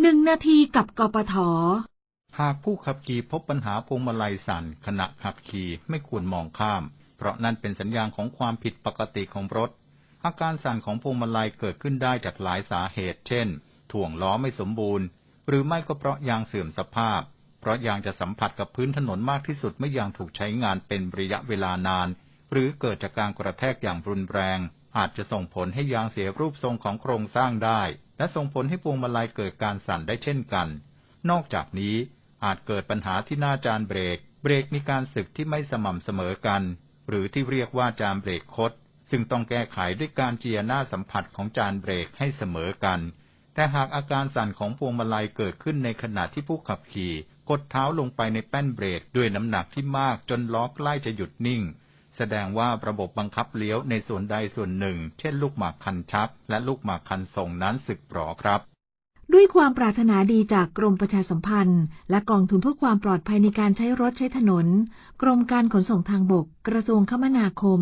หนึ่งนาทีกับกปท หากผู้ขับขี่พบปัญหาพวงมาลัยสั่นขณะขับขี่ไม่ควรมองข้าม เพราะนั่นเป็นสัญญาณของความผิดปกติของรถ อาการสั่นของพวงมาลัยเกิดขึ้นได้จากหลายสาเหตุ เช่น ถ่วงล้อไม่สมบูรณ์ หรือไม่ก็เพราะยางเสื่อมสภาพ เพราะยางจะสัมผัสกับพื้นถนนมากที่สุดเมื่อยางถูกใช้งานเป็นระยะเวลานาน หรือเกิดจากการกระแทกอย่างรุนแรง อาจจะส่งผลให้ยางเสียรูปทรงของโครงสร้างได้ และส่งผลให้พวงมาลัยเกิดการสั่นได้เช่นกัน นอกจากนี้อาจเกิดปัญหาที่หน้าจานเบรก เบรกมีการสึกที่ไม่สม่ำเสมอกัน หรือที่เรียกว่าจานเบรกคด ซึ่งต้องแก้ไขด้วยการเจียหน้าสัมผัสของจานเบรกให้เสมอกัน แต่หากอาการสั่นของพวงมาลัยเกิดขึ้นในขณะที่ผู้ขับขี่กดเท้าลงไปในแป้นเบรกด้วยน้ำหนักที่มากจนล้อใกล้จะหยุดนิ่ง แสดงว่าระบบบังคับเลี้ยวในส่วนใดส่วนหนึ่ง เช่นลูกหมากคันชัก และลูกหมากคันส่งนั้นสึกหรอครับด้วยความปรารถนาดีจากกรมประชาสัมพันธ์ และกองทุนเพื่อความปลอดภัยในการใช้รถใช้ถนน กรมการขนส่งทางบก กระทรวงคมนาคม